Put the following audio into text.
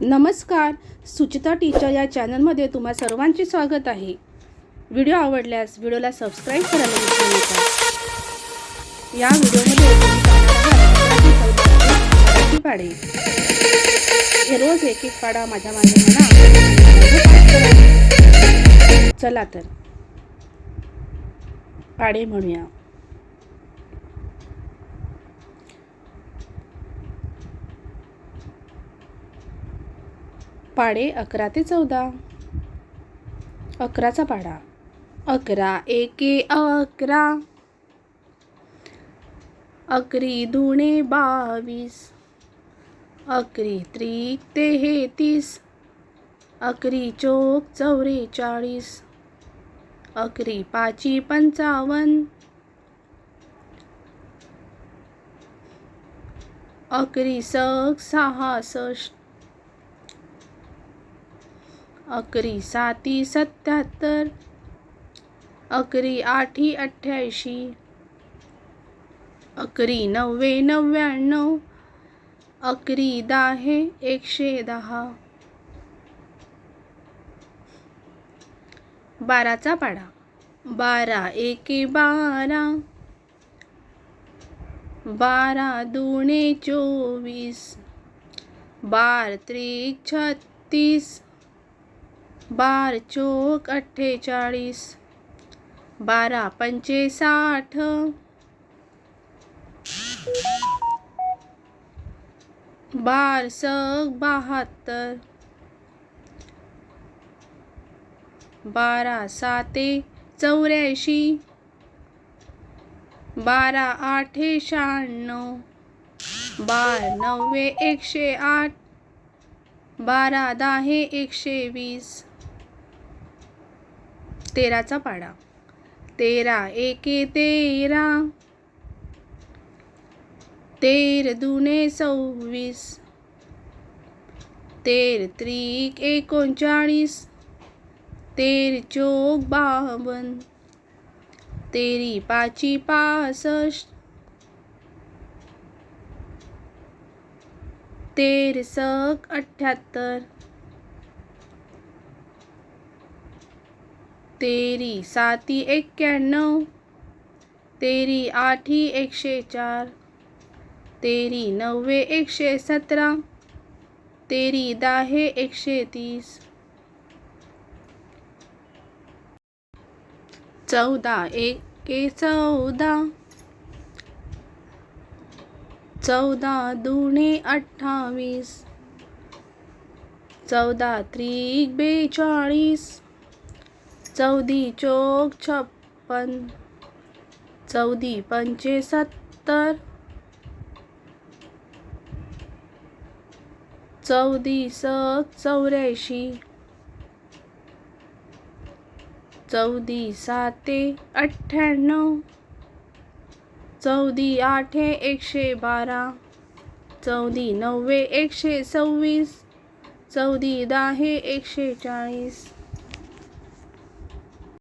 नमस्कार सुचिता टीचर या चॅनलमध्ये तुम्हा सर्वांचे स्वागत आहे. व्हिडिओ आवडल्यास व्हिडिओला सबस्क्राईब करायला विसरू नका. या व्हिडिओमध्ये पाडे. हे रोज एक एक पाडा माझ्या मागे चला तर पाडे म्हणूया. पाडे अकरा ते चौदा. अकराचा पाडा. अकरा एके अकरा. अकरी दुणे बावीस. अकरी त्रिक तेहेतीस अकरी चोक चौवेचाळीस अकरी पाची पंचावन्न. अकरी सक सहासष्ट. अकरी साती सत्याहत्तर अकरी आठी अठ्ठ्याऐंशी अकरी नव्वे नव्याण्णव अकरी दाहे एकशे दहा. बाराचा पाडा. बारा एके बारा. बारा दुणे चोवीस. बार त्रिक छत्तीस. बार चोक अठ्ठेचाळीस. बारा पंचे साठ बार सग बहात्तर. बारा साते चौऱ्याऐंशी. बारा आठे शहाण्णव. बार नव्वे एकशे आठ. बारा दहा एकशे वीस. तेराचा पाडा. तेरा एके तेरा. तेर दुने सव्वीस. तेर त्रिक एकोणचाळीस. तेर चोक बावन. तेरी पाची पासष्ट. तेर सक अठ्ठ्याहत्तर तेरी साती एक्क्याण्णव तेरी आठी एकशे चार तेरी नव्वे एकशे सतरा तेरी दाहे एकशे तीस. चौदा एके चौदा चौदा दुणे अठ्ठावीस चौदा त्रिक बेचाळीस चौदी चोक छप्पन चौदी पंचे सत्तर चौदी सक चौऱ्याऐंशी चौदी साते अठ्ठ्याण्णव चौदी आठे एकशे बारा चौदी नव्वे एकशे सव्वीस चौदी दहा एकशे चाळीस